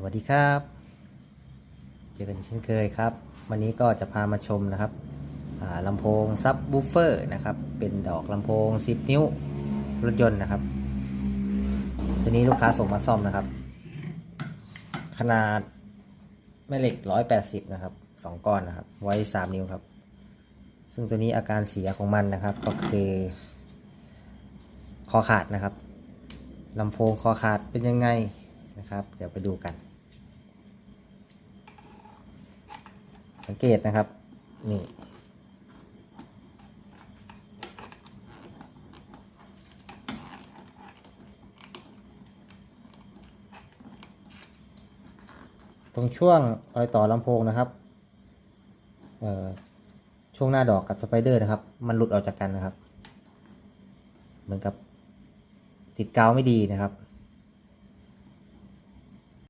สวัสดีครับ เจอกันอีกเช่นเคยครับ วันนี้ก็จะพามาชมนะครับลำโพงซับวูเฟอร์นะครับ เป็นดอกลำโพง 10 นิ้วรถยนต์นะครับ ตัวนี้ลูกค้าส่งมาซ่อมนะครับ ขนาดแม่เหล็ก 180 นะครับ 2 ก้อนนะครับ ไว้ 3 นิ้วครับ ซึ่งตัวนี้อาการเสียของมันนะครับ ก็คือคอขาดนะครับลำโพงคอขาดเป็นยังไง นะครับ เดี๋ยวไปดูกัน สังเกตนะครับ นี่ตรงช่วงรอยต่อลำโพงนะครับช่วงหน้าดอกกับสไปเดอร์นะครับ มันหลุดออกจากกันนะครับ เหมือนกับติดกาวไม่ดีนะครับ